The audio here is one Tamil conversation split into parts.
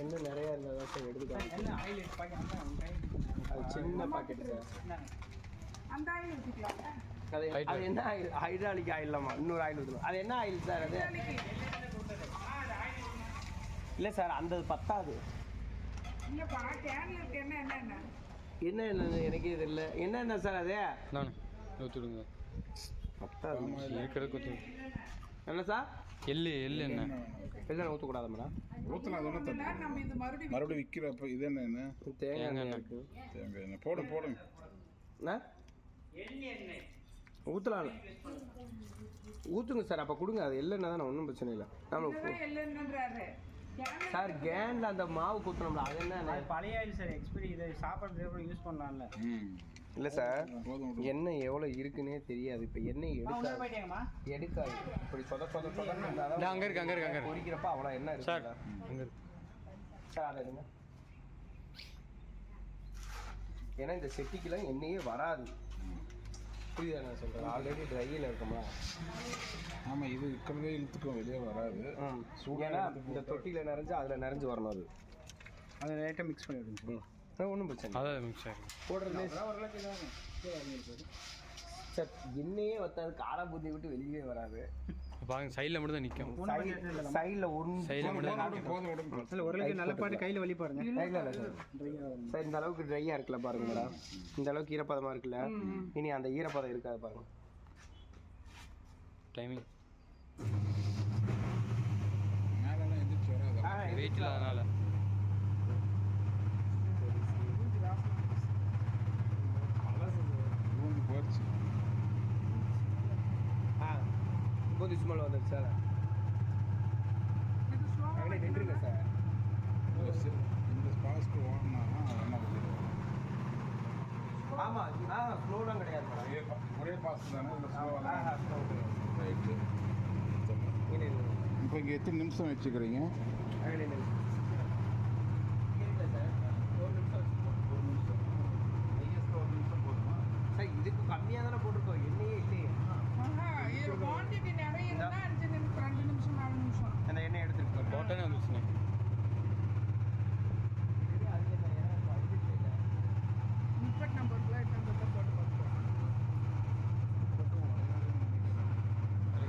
என்ன நிறைய இருந்தால் சார் எடுத்துக்கலாம் அது சின்ன பாக்கெட் சார் அந்த ஆயில் அது அது என்ன ஆயில் ஹைட்ராலிக் ஆயில்லாமா இன்னொரு ஆயில் ஊற்றணும் அது என்ன ஆயில் சார் அது? இல்லை சார் அந்த பத்தாது. இல்லைப்பா கேனில் இருக்க என்ன என்ன என்ன? என்ன என்ன எனக்கே தெரியல. என்ன என்ன சார் அது? நான். ஊற்றிடுங்க பத்தாது. இருக்கிறதுக்கு ஊற்று என்ன சார் எள்ளு எள்ளு என்ன? இல்லை ஊற்றக்கூடாது மேடம் ஊற்றலாம் மறுபடியும் மறுபடியும் விற்கிறப்ப இது என்ன என்ன? தேங்காய் எண்ணெய் தேங்காய் எண்ணெய். போடுங்க போடுங்க என்ன? ஊற்றலாம் ஊற்றுங்க சார் அப்போ கொடுங்க. அது இல்லைன்னா தானே ஒன்றும் பிரச்சனை இல்லை. நம்ம சார் கேனில் அந்த மாவு குத்தணும்ல அது என்ன? பழைய ஆயில் சார் எக்ஸ்பீரி இதை சாப்பாடு யூஸ் பண்ணலாம்ல. ம். இல்லை சார். எண்ணெய் எவ்வளோ இருக்குன்னே தெரியாது. இப்போ எண்ணெய் எடுக்காது எடுக்காது இப்படி சொத சொத சொத அங்க இருக்கு, அங்க இருக்கு, அங்க இருக்கு. பொரிக்கிறப்ப அவ்வளோ எண்ணெய் சார் இருக்குல்ல. அங்கே இருக்கு. சார் அதை எடுங்க. ஏன்னா இந்த செட்டிக்கெல்லாம் எண்ணெயே வராது. புரியுதா நான் சொல்கிறேன் ஆல்ரெடி ட்ரையில் இருக்குமா ஆமாம் இது இருக்கிறதே இழுத்துக்கும் வெளியே வராது. ஏன்னா இந்த தொட்டியில் நிறைஞ்சு அதில் நிறைஞ்சு வரணும் அது. அதை லைட்டாக மிக்ஸ் பண்ணி விடுங்க ஒன்றும் பிரச்சனை. அதான் மிக்ஸ் இதாகும் சார் எண்ணெயே வத்தாது காரம் பூந்தி விட்டு வெளியவே வராது. பாருங்க சைடில் மட்டும் தான் நிற்கும் சைடில் ஒரு சைடில் மட்டும் ஓரளவுக்கு நல்ல பாட்டு கையில் வலி பாருங்க சார் இந்த அளவுக்கு ட்ரையாக இருக்குல்ல பாருங்க மேடம் இந்த அளவுக்கு ஈரப்பதமாக இருக்குல்ல. இனி அந்த ஈரப்பதம் இருக்காது பாருங்க. டைமிங் வெயிட் இல்லாதனால. முப்பது ஸ்மெல் வந்துடுச்சு சார். அங்கே நின்றுங்க சார். இந்த ஸ்பாஸ்க்கு பண்ணுறது ஆமாம் ஆ ஸ்லோலாம் கிடையாது ஒரே பா- ஒரே பாஸ் தானே? இந்த கிடையாது. ரைட்டு. இப்போ இங்கே எத்தனை நிமிஷம் வச்சுக்கிறீங்க அங்கே நில்லுங்க. இங்கே இல்லை சார் ஒரு நிமிஷம் வச்சுக்கோங்க. ஒரு நிமிஷம் ஒரு நிமிஷம் போதுமா சார் இதுக்கு கம்மியாக தானே போட்டிருக்கோம் எண்ணெயே இல்லையே ஆஹா, இது குவான்டிட்டி நிறைய இருந்தால் அஞ்சு நிமிஷம் ரெண்டு நிமிஷம் நாலு நிமிஷம் அந்த எண்ணெய் எடுத்துட்டு போட்டோன்னே வந்துச்சுண்ணே முப்பத்தி நம்பர் பிளேட் நம்பர் போட்டு பார்ப்போம்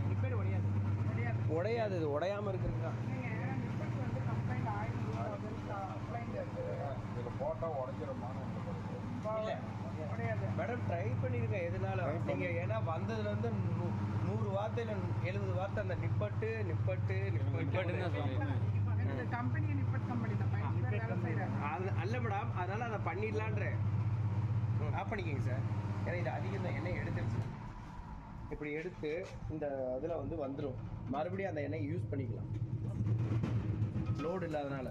ரிப்பேர் உடையாது கிடையாது உடையாது இது உடையாம இருக்கிறது தான் நீங்கள் இதில் போட்டால் மேடம் ட்ரை பண்ணிருங்க எதுனாலும். Try பண்ணு. நீங்க ஏன்னா வந்ததுல இருந்து நூ- நூறு வார்த்தையில எழுபது வார்த்தை அந்த நிப்பட்டு நிப்பட்டு நிப்பட்டுன்னு தான் சொல்லி இந்த கம்பெனி நிப்பட் கம்பெனி தான். பயங்கர வேலை செய்கிறாங்க அது அல்ல மேடம் அதனால அதை பண்ணிடலான்ற. ஆஃப் பண்ணிக்கங்க சார் ஏன்னா இது அதிகம் தான். எண்ணெய் எடுத்துருச்சு. இப்படி எடுத்து இந்த இதில் வந்து வந்துடும் மறுபடியும் அந்த எண்ணெய் யூஸ் பண்ணிக்கலாம். லோடு இல்லாதனால.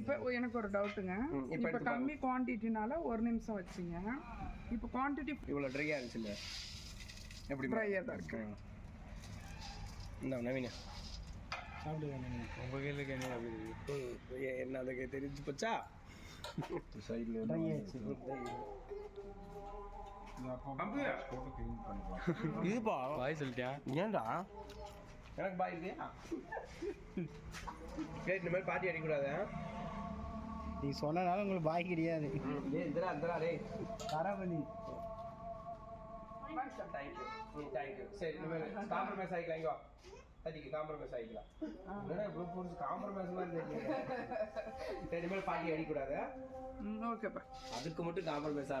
இப்போ எனக்கு ஒரு டவுட்டுங்க இப்ப கம்மி குவான்டிட்டினால ஒரு நிமிஷம் வச்சிங்க. இப்போ குவான்டிட்டி இவ்வளோ ட்ரையாக இருந்துச்சுல்ல எப்படி ட்ரையாக தான் இருக்கு. இந்த நவீன. உங்கள் கையில் என்ன அப்படி என்ன அதுக்கு தெரிஞ்சு போச்சா? சைடில் க்ளீன் பண்ணிக்கலாம் இதுப்பா பாய் சொல்லிட்டியா ஏன்டா எனக்கு பாய் இல்லையா சரி இந்த மாதிரி பாட்டி அடிக்கக்கூடாது நீ சொன்னனால உங்களுக்கு பாய் கிடையாது இந்தரா இந்தரா டேய் தரவலி தேங்க்யூ தேங்க்யூ சரி இனிமேல் காம்ப்ரமைஸ் ஆகிக்கலாம் இங்கே வா தட்டிக்கு காம்ப்ரமைஸ் ஆகிக்கலாம் என்னடா இவ்வளோ புதுசு காம்ப்ரமைஸ் மாதிரி தெரியல சரி இனிமேல் பாட்டி அடிக்கக்கூடாது ம் ஓகேப்பா அதுக்கு மட்டும் காம்ப்ரமைஸ் ஆகல